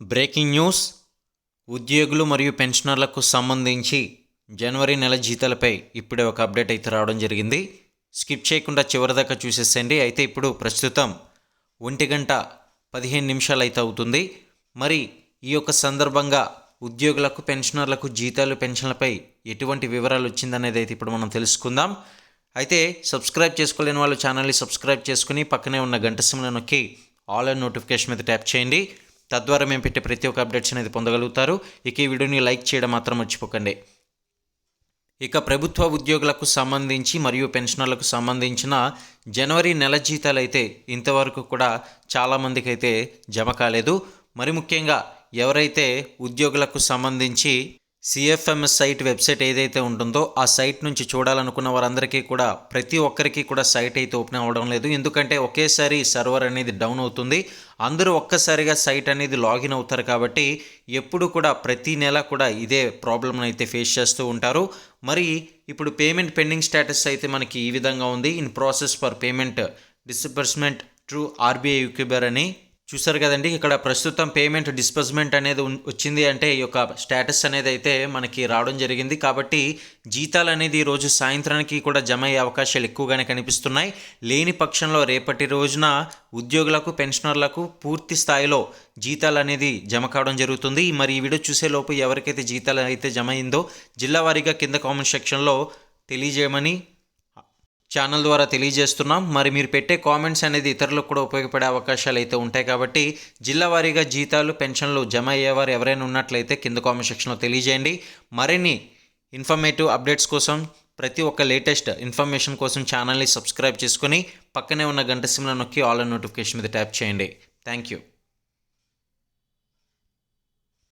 Breaking news ఉద్యోగులు మరియు పెన్షనర్లకు సంబంధించి జనవరి నెల జీతాలపై ఇప్పుడే ఒక అప్డేట్ అయితే రావడం జరిగింది. స్కిప్ చేయకుండా చివరిదాకా చూసేసండి అయితే ఇప్పుడు ప్రస్తుతం ఒంటి గంట పదిహేను నిమిషాలు అయితే అవుతుంది. మరి ఈ యొక్క సందర్భంగా ఉద్యోగులకు పెన్షనర్లకు జీతాలు పెన్షన్లపై ఎటువంటి వివరాలు వచ్చిందనేది అయితే ఇప్పుడు మనం తెలుసుకుందాం. అయితే సబ్స్క్రైబ్ చేసుకోలేని వాళ్ళు ఛానల్ని సబ్స్క్రైబ్ చేసుకుని పక్కనే ఉన్న గంట సిమ్లో నొక్కి ఆల్ అండ్ నోటిఫికేషన్ మీద ట్యాప్ చేయండి. తద్వారా మేము పెట్టే ప్రతి ఒక్క అప్డేట్స్ అనేది పొందగలుగుతారు. ఇక ఈ వీడియోని లైక్ చేయడం మాత్రం మర్చిపోకండి. ఇక ప్రభుత్వ ఉద్యోగులకు సంబంధించి మరియు పెన్షనర్లకు సంబంధించిన జనవరి నెల జీతాలు అయితే ఇంతవరకు కూడా చాలామందికి అయితే జమ కాలేదు. మరి ముఖ్యంగా ఎవరైతే ఉద్యోగులకు సంబంధించి సిఎఫ్ఎంఎస్ సైట్ వెబ్సైట్ ఏదైతే ఉంటుందో ఆ సైట్ నుంచి చూడాలనుకున్న వారందరికీ కూడా ప్రతి ఒక్కరికి కూడా సైట్ అయితే ఓపెన్ అవ్వడం లేదు. ఎందుకంటే ఒకేసారి సర్వర్ అనేది డౌన్ అవుతుంది. అందరూ ఒక్కసారిగా సైట్ అనేది లాగిన్ అవుతారు కాబట్టి ఎప్పుడు కూడా ప్రతి నెల కూడా ఇదే ప్రాబ్లమ్ని అయితే ఫేస్ చేస్తూ ఉంటారు. మరి ఇప్పుడు పేమెంట్ పెండింగ్ స్టేటస్ అయితే మనకి ఈ విధంగా ఉంది. In process for payment disbursement through RBI యూక్యూబర్ అని చూసారు కదండి ఇక్కడ ప్రస్తుతం పేమెంట్ డిస్బర్స్మెంట్ అనేది వచ్చింది అంటే ఈ యొక్క స్టేటస్ అనేది అయితే మనకి రావడం జరిగింది. కాబట్టి జీతాలు అనేది ఈ రోజు సాయంత్రానికి కూడా జమ అయ్యే అవకాశాలు ఎక్కువగానే కనిపిస్తున్నాయి. లేని పక్షంలో రేపటి రోజున ఉద్యోగులకు పెన్షనర్లకు పూర్తి స్థాయిలో జీతాలు అనేది జమ కావడం జరుగుతుంది. మరి ఈ వీడియో చూసే లోపు ఎవరికైతే జీతాలు అయితే జమ అయిందో జిల్లా వారీగా కింద కామెంట్ సెక్షన్లో తెలియజేయమని ఛానల్ ద్వారా తెలియజేస్తున్నాం. మరి మీరు పెట్టే కామెంట్స్ అనేది ఇతరులకు కూడా ఉపయోగపడే అవకాశాలు అయితే ఉంటాయి కాబట్టి జిల్లా వారీగా జీతాలు పెన్షన్లు జమ అయ్యేవారు ఎవరైనా ఉన్నట్లయితే కింద కామెంట్ సెక్షన్లో తెలియజేయండి. మరిన్ని ఇన్ఫర్మేటివ్ అప్డేట్స్ కోసం ప్రతి ఒక్క లేటెస్ట్ ఇన్ఫర్మేషన్ కోసం ఛానల్ని సబ్స్క్రైబ్ చేసుకుని పక్కనే ఉన్న గంట సిమ్లో నొక్కి ఆల్ నోటిఫికేషన్ మీద ట్యాప్ చేయండి. Thank you.